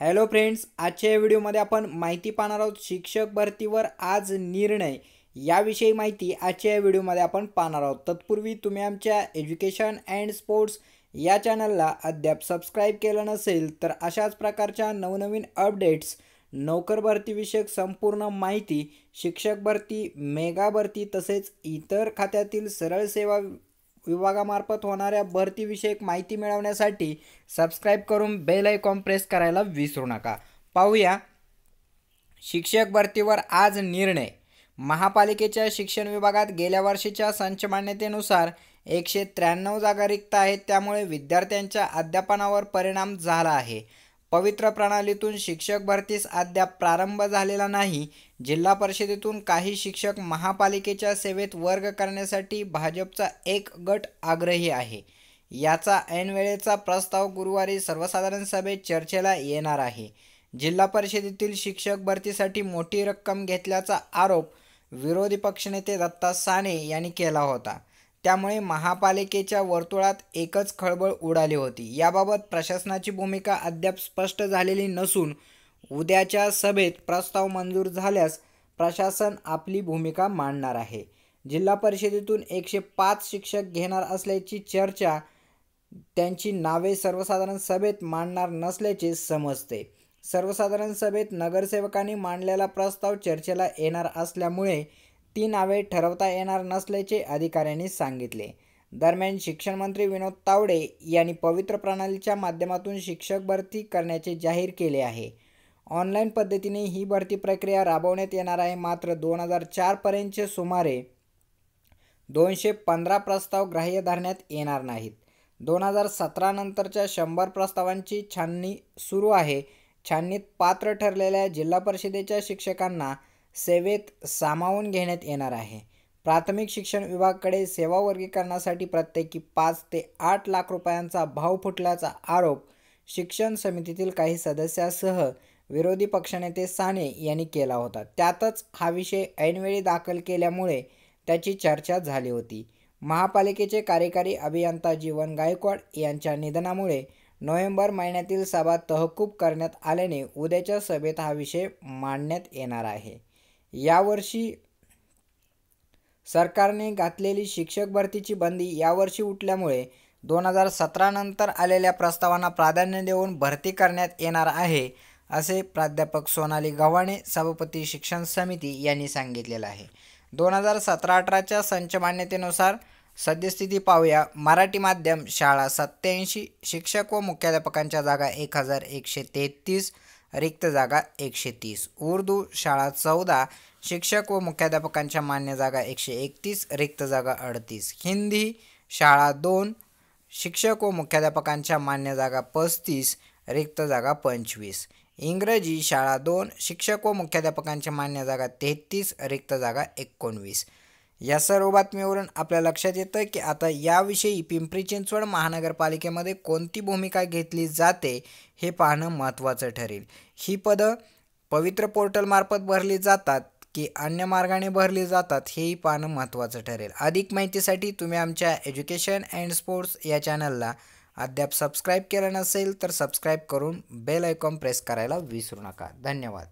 Hello friends आजच्या या व्हिडिओमध्ये आपण माहिती पाहणार आहोत शिक्षक भरतीवर आज निर्णय. याविषयी माहिती आजच्या या व्हिडिओमध्ये आपण पाहणार आहोत. तत्पूर्वी तुम्ही आमच्या एज्युकेशन अँड स्पोर्ट्स या चॅनलला अद्याप सबस्क्राईब केलं नसेल तर अशाच प्रकारच्या नवनवीन अपडेट्स नोकर भरतीविषयक संपूर्ण माहिती शिक्षक भरती मेगा भरती तसेच इतर खात्यातील सरळ सेवा विभागामार्फत होणाऱ्या भरतीविषयक माहिती मिळवण्यासाठी सबस्क्राईब करून बेल आयकॉन प्रेस करायला विसरू नका. पाहूया. शिक्षक भरतीवर आज निर्णय. महापालिकेच्या शिक्षण विभागात गेल्या वर्षीच्या संचमान्यतेनुसार एकशे त्र्याण्णव जागा रिक्त आहेत त्यामुळे विद्यार्थ्यांच्या अध्यापनावर परिणाम झाला आहे. पवित्र प्रणालीतून शिक्षक भरतीस अद्याप प्रारंभ झालेला नाही. जिल्हा परिषदेतून काही शिक्षक महापालिकेच्या सेवेत वर्ग करण्यासाठी भाजपचा एक गट आग्रही आहे. याचा ऐनवेळेचा प्रस्ताव गुरुवारी सर्वसाधारण सभेत चर्चेला येणार आहे. जिल्हा परिषदेतील शिक्षक भरतीसाठी मोठी रक्कम घेतल्याचा आरोप विरोधी पक्षनेते दत्ता साने यांनी केला होता. त्यामुळे महापालिकेच्या वर्तुळात एकच खळबळ उडाली होती. याबाबत प्रशासनाची भूमिका अद्याप स्पष्ट झालेली नसून उद्याच्या सभेत प्रस्ताव मंजूर झाल्यास प्रशासन आपली भूमिका मांडणार आहे. जिल्हा परिषदेतून एकशे पाच शिक्षक घेणार असल्याची चर्चा त्यांची नावे सर्वसाधारण सभेत मांडणार नसल्याचे समजते. सर्वसाधारण सभेत नगरसेवकांनी मांडलेला प्रस्ताव चर्चेला येणार असल्यामुळे ती नावे ठरवता येणार नसल्याचे अधिकाऱ्यांनी सांगितले. दरम्यान शिक्षण मंत्री विनोद तावडे यांनी पवित्र प्रणालीच्या माध्यमातून शिक्षक भरती करण्याचे जाहीर केले आहे. ऑनलाईन पद्धतीने ही भरती प्रक्रिया राबवण्यात येणार आहे. मात्र दोन हजार चारपर्यंतचे सुमारे दोनशे पंधरा प्रस्ताव ग्राह्य धरण्यात येणार नाहीत. दोन हजार सतरा नंतरच्या शंभर प्रस्तावांची छाननी सुरू आहे. छाननीत पात्र ठरलेल्या जिल्हा परिषदेच्या शिक्षकांना सेवेत सामावून घेण्यात येणार आहे. प्राथमिक शिक्षण विभागाकडे सेवा वर्गीकरणासाठी प्रत्येकी पाच ते आठ लाख रुपयांचा भाव फुटल्याचा आरोप शिक्षण समितीतील काही सदस्यासह विरोधी पक्षनेते साने यांनी केला होता. त्यातच हा विषय ऐनवेळी दाखल केल्यामुळे त्याची चर्चा झाली होती. महापालिकेचे कार्यकारी अभियंता जीवन गायकवाड यांच्या निधनामुळे नोव्हेंबर महिन्यातील सभा तहकूब करण्यात आल्याने उद्याच्या सभेत हा विषय मांडण्यात येणार आहे. यावर्षी सरकारने घातलेली शिक्षक भरतीची बंदी यावर्षी उठल्यामुळे दोन हजार सतरानंतर आलेल्या प्रस्तावांना प्राधान्य देऊन भरती करण्यात येणार आहे असे प्राध्यापक सोनाली गव्हाणे सभापती शिक्षण समिती यांनी सांगितलेलं आहे. दोन हजार सतरा अठराच्या संच मान्यतेनुसार सद्यस्थिती पाहूया. मराठी माध्यम शाळा सत्याऐंशी शिक्षक व मुख्याध्यापकांच्या जागा एक हजार एकशे तेहतीस रिक्त जागा एकशे तीस उर्दू शाळा चौदा शिक्षक व मुख्याध्यापकांच्या मान्य जागा एकशे एकतीस रिक्त जागा अडतीस. हिंदी शाळा दोन शिक्षक व मुख्याध्यापकांच्या मान्य जागा पस्तीस रिक्त जागा पंचवीस. इंग्रजी शाळा दोन शिक्षक व मुख्याध्यापकांच्या मान्य जागा तेहतीस रिक्त जागा एकोणवीस. या सर्व बातमीवरून आपल्या लक्षात येतं की आता याविषयी पिंपरी चिंचवड महानगरपालिकेमध्ये कोणती भूमिका घेतली जाते हे पाहणं महत्त्वाचं ठरेल. ही पदं पवित्र पोर्टलमार्फत भरली जातात की अन्य मार्गाने भरली जातात हेही पाहणं महत्त्वाचं ठरेल. अधिक माहितीसाठी तुम्ही आमच्या एज्युकेशन अँड स्पोर्ट्स या चॅनलला अद्याप सबस्क्राईब केलं नसेल तर सबस्क्राईब करून बेल आयकॉन प्रेस करायला विसरू नका. धन्यवाद.